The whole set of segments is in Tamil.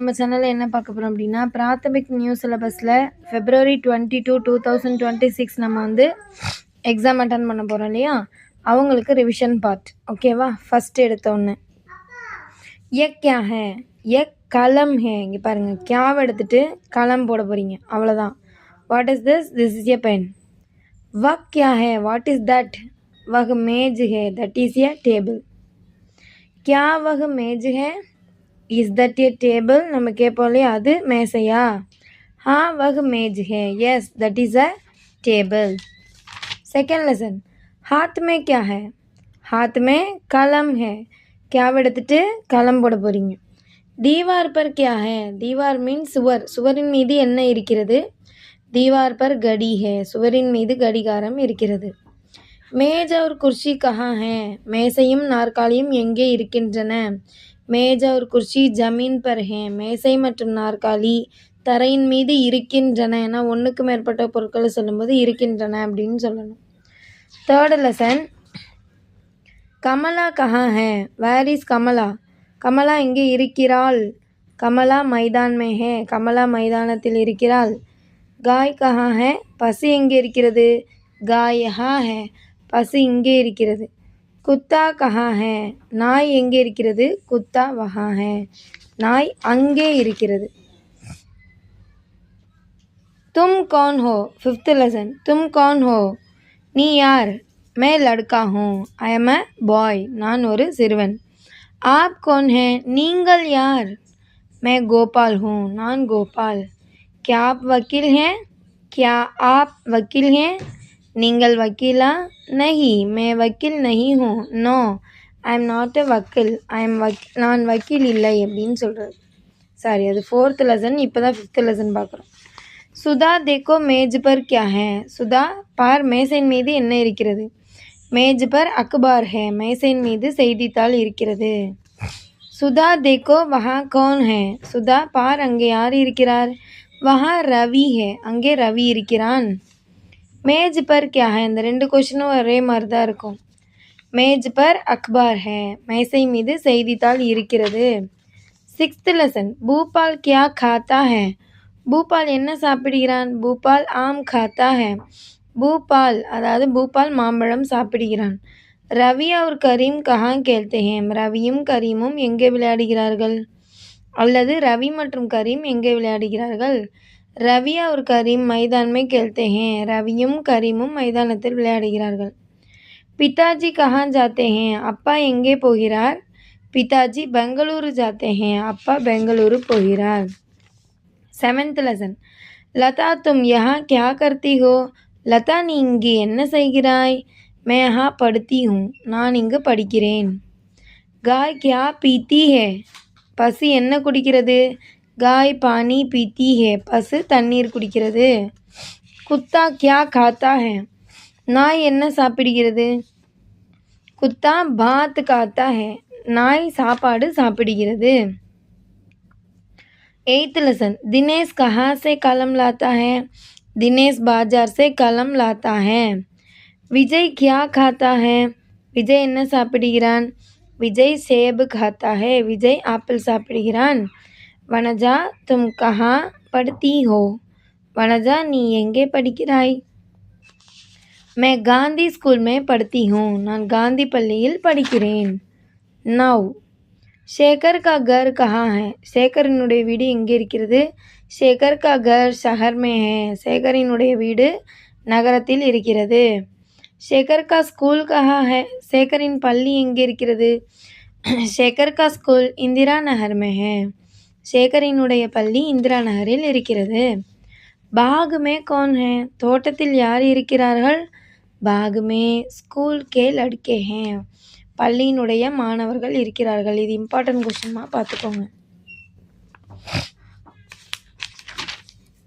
நம்ம சேனலில் என்ன பார்க்க போகிறோம் அப்படின்னா பிராத்தமிக் நியூஸ் சிலபஸில் February twenty two two thousand twenty six நம்ம வந்து எக்ஸாம் அட்டன் பண்ண போகிறோம் இல்லையா? அவங்களுக்கு ரிவிஷன் பார்ட் ஓகேவா ஃபஸ்ட்டு எடுத்தோன்னு எ கியா ஹே? எ கலம் ஹே? இங்கே பாருங்கள் கேவ் எடுத்துகிட்டு கலம் போட போகிறீங்க அவ்வளோதான் what is this this is a pen வ கியா ஹே? வாட் இஸ் தட் வஹ் மேஜ் ஹே? தட் இஸ் எ டேபிள் கியா வஹ் மேஜ் ஹே? இஸ் தட் ஏ டேபிள் நம்ம கேட்போம் இல்லையா அது மேசையா हाँ वह मेज है yes that is a table second lesson हाथ में क्या है हाथ में कलम है क्या எடுத்துட்டு கலம் போட போகிறீங்க தீவார் பர் क्या है தீவார் மீன் சுவர் சுவரின் மீது என்ன இருக்கிறது தீவார் பர் கடி है சுவரின் மீது கடிகாரம் இருக்கிறது மேஜ் और குர்சி கஹா है மேசையும் நாற்காலியும் எங்கே இருக்கின்றன மேஜ் और குர்சி ஜமீன் பர் ஹே மேசை மற்றும் நாற்காலி தரையின் மீது இருக்கின்றன ஏன்னா ஒன்றுக்கு மேற்பட்ட பொருட்களை சொல்லும்போது இருக்கின்றன அப்படின்னு சொல்லணும். தேர்டு லெசன் கமலா கஹா ஹே வேர் இஸ் கமலா? கமலா இங்கே இருக்கிறாள். கமலா மைதான் மே ஹே கமலா மைதானத்தில் இருக்கிறாள். காய் கஹா ஹே பசு எங்கே இருக்கிறது? காய் ஹா ஹே பசு இங்கே இருக்கிறது. குத்தா கஹா ஹே நாய் எங்கே இருக்கிறது குத்தா வஹா ஹே நாய் அங்கே இருக்கிறது तुम कौन हो फिफ्थ लेसन तुम कौन हो நீ யார் मैं लड़का हूँ आई एम अ बॉय நான் ஒரு சிறுவன் आप कौन है நீங்கள் யார் मैं गोपाल हूँ நான் கோபால் क्या आप वकील हैं क्या आप वकील हैं நீங்கள் வக்கீலா? நஹி மே வக்கீல் நஹி who. No I am not a வக்கீல். ஐ எம் வக் நான் வக்கீல் இல்லை அப்படின்னு சொல்கிறது சாரி அது ஃபோர்த் லெசன் இப்போ தான் ஃபிஃப்த் லெசன் பார்க்குறோம். சுதா தேக்கோ மேஜ் பர் கியா ஹே? சுதா பார் மேசையின் மீது என்ன இருக்கிறது? மேஜ் பர் அக்பார் ஹே? மேசையின் மீது செய்தித்தாள் இருக்கிறது. சுதா தேக்கோ வஹா கோன் ஹே? சுதா பார் அங்கே யார் இருக்கிறார்? வஹா ரவி ஹே? அங்கே ரவி இருக்கிறான். மேஜ் பர் கியா ஹே? இந்த ரெண்டு கொஷினும் ஒரே மாதிரி தான் இருக்கும். மேஜ் பர் அக்பார் ஹே. மேசை மீது செய்தித்தாள் இருக்கிறது. சிக்ஸ்த் லெசன் பூபால் கியா காத்தா ஹே? பூபால் என்ன சாப்பிடுகிறான்? பூபால் ஆம் காத்தா ஹே. பூபால் அதாவது பூபால் மாம்பழம் சாப்பிடுகிறான். ரவி அவர் கரீம் கஹா கேள்தேன் ரவியும் கரீமும் எங்கே விளையாடுகிறார்கள்? அல்லது ரவி மற்றும் கரீம் எங்கே விளையாடுகிறார்கள்? रवि और करीम मैदान में खेलते हैं रवियम करीमुम मैदान पिताजी कहाँ जाते हैं अपा एँगे पोहार पिताजी बंगलूर जाते हैं अपा बंगलूर पोहार सेवन लेसन लता तुम यहाँ क्या करती हो लता नी इंग्राय मैं यहाँ पढ़ती हूँ नान इंग पढ़ गाय क्या पीती है पसी एना कुछ காய் பானி பீத்தி ஹே பசு தண்ணீர் குடிக்கிறது குத்தா கியா காத்தா ஹே நாய் என்ன சாப்பிடுகிறது குத்தா பாத் காத்தா ஹே நாய் சாப்பாடு சாப்பிடுகிறது एट्थ लेसन दिनेश कहाँ से कलम लाता है दिनेश बाजार से कलम लाता है विजय क्या खाता है விஜய் என்ன சாப்பிடுகிறான் விஜய் சேபு खाता है விஜய் ஆப்பிள் சாப்பிடுகிறான் வனஜா தும் கஹா படுத்தி ஹோ வனஜா நீ எங்கே படிக்கிறாய் मैं गांधी स्कूल में पढ़ती हूँ நான் காந்தி பள்ளியில் படிக்கிறேன் நவ் ஷேகர் கா கர் கஹா ஹே சேகரினுடைய வீடு எங்கே இருக்கிறது ஷேகர் கா கர் ஷஹர் மே ஹே சேகரினுடைய வீடு நகரத்தில் இருக்கிறது ஷேகர் கா ஸ்கூல் கஹா ஹே சேகரின் பள்ளி எங்கே இருக்கிறது ஷேகர் கா ஸ்கூல் இந்திரா நகர் மே ஹே சேகரினுடைய பள்ளி இந்திரா நகரில் இருக்கிறது. பாகுமே கோன் ஹே தோட்டத்தில் யார் இருக்கிறார்கள்? பாகுமே ஸ்கூல் கே லட்கே ஹே. பள்ளியினுடைய மாணவர்கள் இருக்கிறார்கள். இது இம்பார்ட்டன்ட் கொஸ்டின்மா பார்த்துக்கோங்க.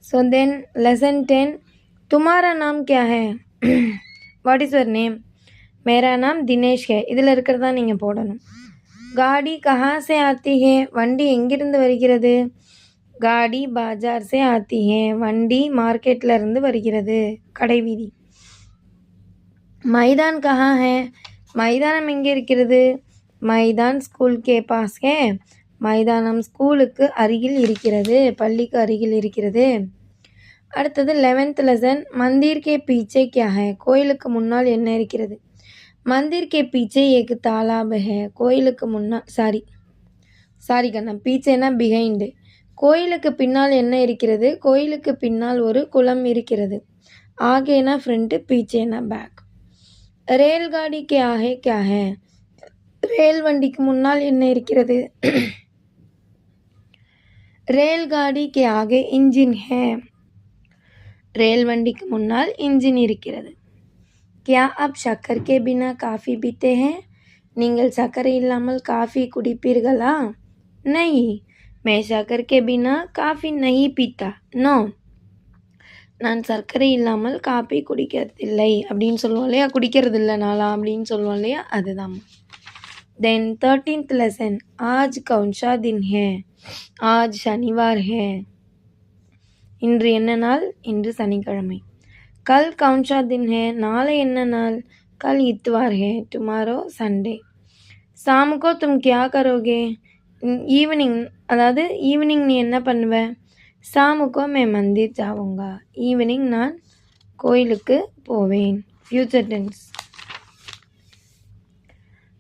ஸோ தென் லெசன் டென் துமாரா நாம் கியா ஹே வாட் இஸ் யுவர் நேம் மேரா நாம் தினேஷ் ஹே இதில் இருக்கிறதா நீங்கள் போடணும். காடி கஹா சே ஆத்தி ஹே வண்டி எங்கிருந்து வருகிறது காடி பாஜார் சே ஆத்தி ஹே வண்டி மார்க்கெட்டில் இருந்து வருகிறது கடைவீதி மைதான் கஹா ஹே மைதானம் எங்கே இருக்கிறது மைதான் ஸ்கூல் கே பாஸ் ஹே மைதானம் ஸ்கூலுக்கு அருகில் இருக்கிறது। பள்ளிக்கு அருகில் இருக்கிறது। அடுத்தது லெவன்த் லெசன் மந்திர் கே பீச்சே கியா ஹே கோயிலுக்கு முன்னால் என்ன இருக்கிறது? மந்திர் கே பீச்சே ஏக் தாலாப் ஹே கோயிலுக்கு முன்னால் சாரி சாரி கண்ணா பீச்சேனா பிஹைண்டு கோயிலுக்கு பின்னால் என்ன இருக்கிறது? கோயிலுக்கு பின்னால் ஒரு குளம் இருக்கிறது. ஆகேனா ஃப்ரண்ட்டு பீச்சேனா பேக் ரேல்காடி கே ஆகே கே ஹே ரயில் வண்டிக்கு முன்னால் என்ன இருக்கிறது? ரேல்காடி கே ஆகே இன்ஜின் ஹே. ரயில் வண்டிக்கு முன்னால் இன்ஜின் இருக்கிறது. क्या आप शक्कर के बिना काफ़ी पीते हैं நீங்கள் சர்க்கரை இல்லாமல் காஃபி குடிப்பீர்களா नहीं मैं शक्कर के बिना काफ़ी नहीं पीता नो நான் சர்க்கரை இல்லாமல் காப்பி குடிக்கிறதில்லை அப்படின்னு சொல்லுவோம் இல்லையா குடிக்கிறது இல்லை நாளா அப்படின்னு சொல்லுவோம் இல்லையா அதுதான் தென் தேர்ட்டீன்த் லெசன் ஆஜ் கவுன்ஷா தின் ஹே ஆஜ் சனிவார் ஹே இன்று என்ன நாள் இன்று சனிக்கிழமை கல் கவுன்ஷா தின் ஹே நாளை என்ன நாள் கல் இத்துவார் ஹே டுமாரோ சண்டே சாமுக்கோ தும் கியா கரோகே ஈவினிங் அதாவது ஈவினிங் நீ என்ன பண்ணுவ சாமுக்கோ மே மந்திர் ஜாவுங்கா ஈவினிங் நான் கோயிலுக்கு போவேன் ஃப்யூச்சர் டென்ஸ்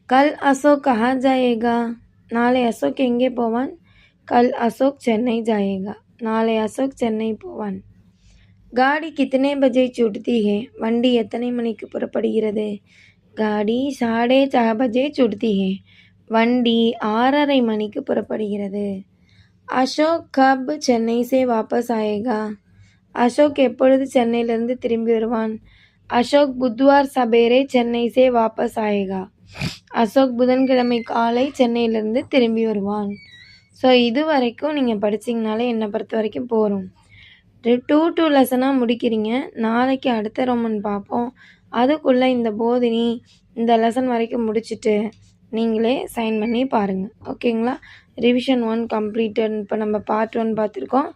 கல் அசோக் கஹா ஜாயேகா நாளை அசோக் எங்கே போவான் கல் அசோக் சென்னை ஜாயேகா நாளை அசோக் சென்னை போவான் காடி கித்தனை பஜே சுடுத்தி ஹே வண்டி எத்தனை மணிக்கு புறப்படுகிறது காடி சாடே சா பஜே சுடுத்தி ஹே வண்டி ஆறரை மணிக்கு புறப்படுகிறது அசோக் கப் சென்னை சே வாபஸ் ஆயேகா அசோக் எப்பொழுது சென்னையிலிருந்து திரும்பி வருவான் அசோக் புத்வார் சபேரே சென்னை சே வாபஸ் ஆயேகா அசோக் புதன்கிழமை காலை சென்னையிலேருந்து திரும்பி வருவான் ஸோ இது வரைக்கும் நீங்கள் படிச்சிங்கனாலே என்னை பொறுத்த வரைக்கும் போகிறோம் டூ டூ லெசனாக முடிக்கிறீங்க. நாளைக்கு அடுத்த ரோமன் பார்ப்போம். அதுக்குள்ளே இந்த போதினி இந்த லெசன் வரைக்கும் முடிச்சுட்டு நீங்களே சைன் பண்ணி பாருங்கள் ஓகேங்களா ரிவிஷன் ஒன் கம்ப்ளீட்டட் இப்போ நம்ம பார்ட் ஒன் பார்த்துருக்கோம்.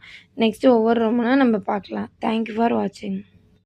நெக்ஸ்ட்டு ஒவ்வொரு ரோமனாக நம்ம பார்க்கலாம். தேங்க்யூ ஃபார் வாட்சிங்